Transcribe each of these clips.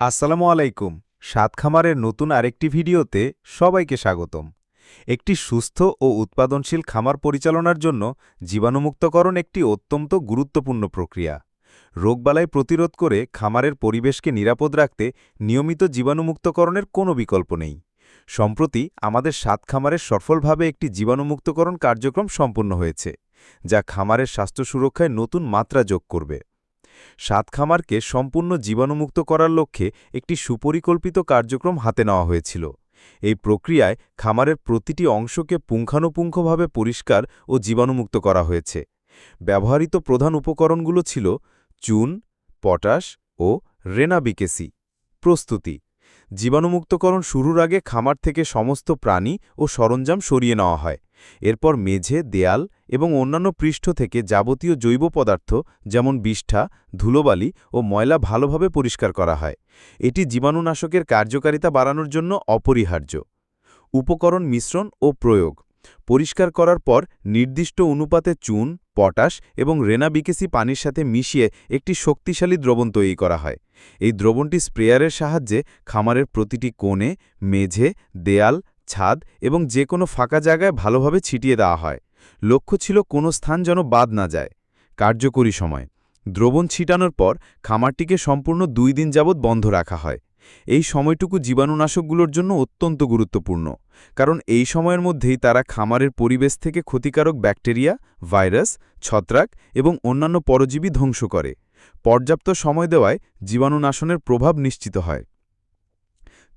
আসসালামু আলাইকুম। সাত খামারের নতুন আরেকটি ভিডিওতে সবাইকে স্বাগতম। একটি সুস্থ ও উৎপাদনশীল খামার পরিচালনার জন্য জীবাণুমুক্তকরণ একটি অত্যন্ত গুরুত্বপূর্ণ প্রক্রিয়া। রোগবালাই প্রতিরোধ করে খামারের পরিবেশকে নিরাপদ রাখতে নিয়মিত জীবাণুমুক্তকরণের কোনো বিকল্প নেই। সম্প্রতি আমাদের সাত খামারের সফলভাবে একটি জীবাণুমুক্তকরণ কার্যক্রম সম্পন্ন হয়েছে, যা খামারের স্বাস্থ্য সুরক্ষায় নতুন মাত্রা যোগ করবে। সাত খামারকে সম্পূর্ণ জীবাণুমুক্ত করার লক্ষ্যে একটি সুপরিকল্পিত কার্যক্রম হাতে নেওয়া হয়েছিল। এই প্রক্রিয়ায় খামারের প্রতিটি অংশকে পুঙ্খানুপুঙ্খভাবে পরিষ্কার ও জীবাণুমুক্ত করা হয়েছে। ব্যবহৃত প্রধান উপকরণগুলো ছিল চুন, পটাশ ও রেনাবিকেসি। প্রস্তুতি। জীবাণুমুক্তকরণ শুরুর আগে খামার থেকে সমস্ত প্রাণী ও সরঞ্জাম সরিয়ে নেওয়া হয়। এরপর মেঝে, দেয়াল এবং অন্যান্য পৃষ্ঠ থেকে যাবতীয় জৈব পদার্থ, যেমন বিষ্ঠা, ধুলোবালি ও ময়লা ভালোভাবে পরিষ্কার করা হয়। এটি জীবাণুনাশকের কার্যকারিতা বাড়ানোর জন্য অপরিহার্য। উপকরণ মিশ্রণ ও প্রয়োগ। পরিষ্কার করার পর নির্দিষ্ট অনুপাতে চুন, পটাশ এবং রেনাবিকেসি পানির সাথে মিশিয়ে একটি শক্তিশালী দ্রবণ তৈরি করা হয়। এই দ্রবণটি স্প্রেয়ারের সাহায্যে খামারের প্রতিটি কোণে, মেঝে, দেয়াল, ছাদ এবং যে কোনো ফাঁকা জায়গায় ভালোভাবে ছিটিয়ে দেওয়া হয়। লক্ষ্য ছিল কোনো স্থান যেন বাদ না যায়। কার্যকরী সময়। দ্রবণ ছিটানোর পর খামারটিকে সম্পূর্ণ দুই দিন যাবৎ বন্ধ রাখা হয়। এই সময়টুকু জীবাণুনাশকগুলোর জন্য অত্যন্ত গুরুত্বপূর্ণ, কারণ এই সময়ের মধ্যেই তারা খামারের পরিবেশ থেকে ক্ষতিকারক ব্যাকটেরিয়া, ভাইরাস, ছত্রাক এবং অন্যান্য পরজীবী ধ্বংস করে। পর্যাপ্ত সময় দেওয়ায় জীবাণুনাশনের প্রভাব নিশ্চিত হয়।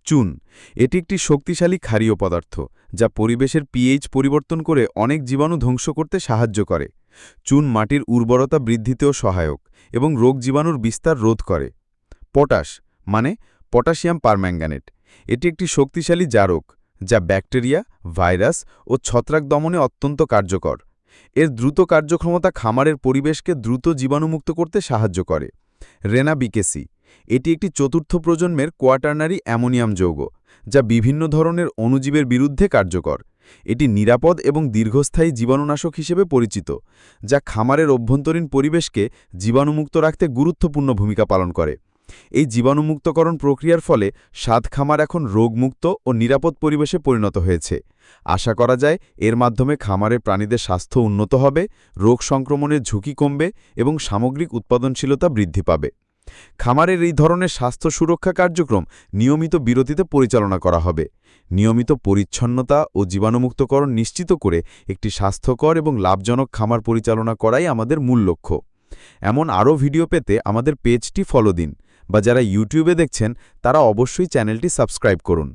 চুন। এটি একটি শক্তিশালী ক্ষারীয় পদার্থ, যা পরিবেশের পিএইচ পরিবর্তন করে অনেক জীবাণু ধ্বংস করতে সাহায্য করে। চুন মাটির উর্বরতা বৃদ্ধিতেও সহায়ক এবং রোগ জীবাণুর বিস্তার রোধ করে। পটাশ মানে পটাশিয়াম পারম্যাঙ্গানেট। এটি একটি শক্তিশালী জারক, যা ব্যাকটেরিয়া, ভাইরাস ও ছত্রাক দমনে অত্যন্ত কার্যকর। এর দ্রুত কার্যক্ষমতা খামারের পরিবেশকে দ্রুত জীবাণুমুক্ত করতে সাহায্য করে। রেনা বিকেসি এটি একটি চতুর্থ প্রজন্মের কোয়াটার্নারি অ্যামোনিয়াম যৌগ, যা বিভিন্ন ধরনের অণুজীবের বিরুদ্ধে কার্যকর। এটি নিরাপদ এবং দীর্ঘস্থায়ী জীবাণুনাশক হিসেবে পরিচিত, যা খামারের অভ্যন্তরীণ পরিবেশকে জীবাণুমুক্ত রাখতে গুরুত্বপূর্ণ ভূমিকা পালন করে। এই জীবাণুমুক্তকরণ প্রক্রিয়ার ফলে সাত খামার এখন রোগমুক্ত ও নিরাপদ পরিবেশে পরিণত হয়েছে। আশা করা যায়, এর মাধ্যমে খামারের প্রাণীদের স্বাস্থ্য উন্নত হবে, রোগ সংক্রমণের ঝুঁকি কমবে এবং সামগ্রিক উৎপাদনশীলতা বৃদ্ধি পাবে। খামারের এই ধরনের স্বাস্থ্য সুরক্ষা কার্যক্রম নিয়মিত বিরতিতে পরিচালনা করা হবে। নিয়মিত পরিচ্ছন্নতা ও জীবাণুমুক্তকরণ নিশ্চিত করে একটি স্বাস্থ্যকর এবং লাভজনক খামার পরিচালনা করাই আমাদের মূল লক্ষ্য। এমন আরও ভিডিও পেতে আমাদের পেজটি ফলো দিন বা যারা ইউটিউবে দেখছেন, তারা অবশ্যই চ্যানেলটি সাবস্ক্রাইব করুন।